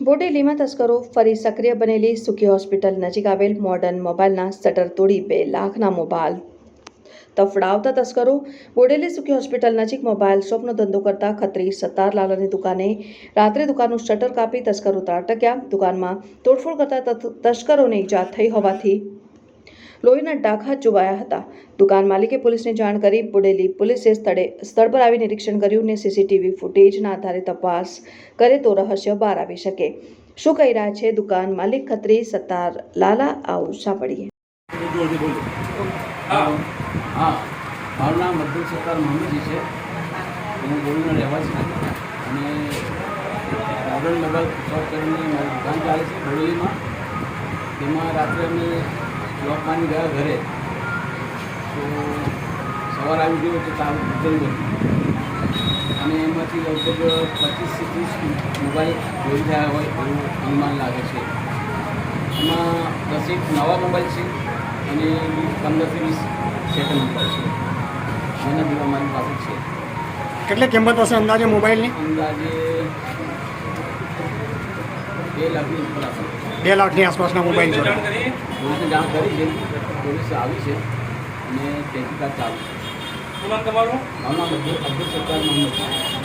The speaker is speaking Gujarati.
બોડેલીમાં તસ્કરો ફરી સક્રિય બનેલી સુખી હોસ્પિટલ નજીક આવેલ મોડર્ન મોબાઈલના શટર તોડી બે લાખના મોબાઈલ તફડાવતા તસ્કરો બોડેલી સુખી હોસ્પિટલ નજીક મોબાઈલ શોપનો ધંધો કરતા ખત્રી સત્તારલાલાની દુકાને રાત્રે દુકાનનું શટર કાપી તસ્કરો ત્રાટક્યા. દુકાનમાં તોડફોડ કરતા તસ્કરોને ઈજા થઈ હોવાથી લોહીના ડાઘા જોવાયા હતા. દુકાન માલિકે પોલીસને જાણ કરી બુડેલી પોલીસે સ્થળે, સ્થળ પર આવી નિરીક્ષણ કર્યું ને સીસીટીવી ફૂટેજના આધારે તપાસ કરે તો રહસ્ય બહાર આવી શકે. શું કહી રહ્યા છે દુકાન માલિક ખત્રી સત્તાર? લાલા, આવું સાંભળીએ. મારું શોપ કરીને મારી દુકાન ચાલે છે બોરીમાં તેમાં રાત્રે અમે જોબ માની ગયા ઘરે. તો સવાર આવી ગયો તો ચાલુ ગયું અને એમાંથી લગભગ પચીસથી ત્રીસ મોબાઈલ જોઈ થયા હોય એવું અનુમાન લાગે છે. એમાં દસેક નવા મોબાઈલ છે અને પંદરથી વીસ સેકન્ડ મોબાઈલ છે. જેના બી અમારી પાસે છે. કેટલી કિંમત હશે અંદાજે મોબાઈલની? અંદાજે બે લાખની ઉપર બે લાખની આસપાસના મોબાઈલ છે. પોલીસને જાણ કરી છે પોલીસ આવી છે અને તહેકીકાત ચાલુ છે. શું નામ તમારું? મારું નામ અબ્દુલ સત્તાર મોહમ્મદ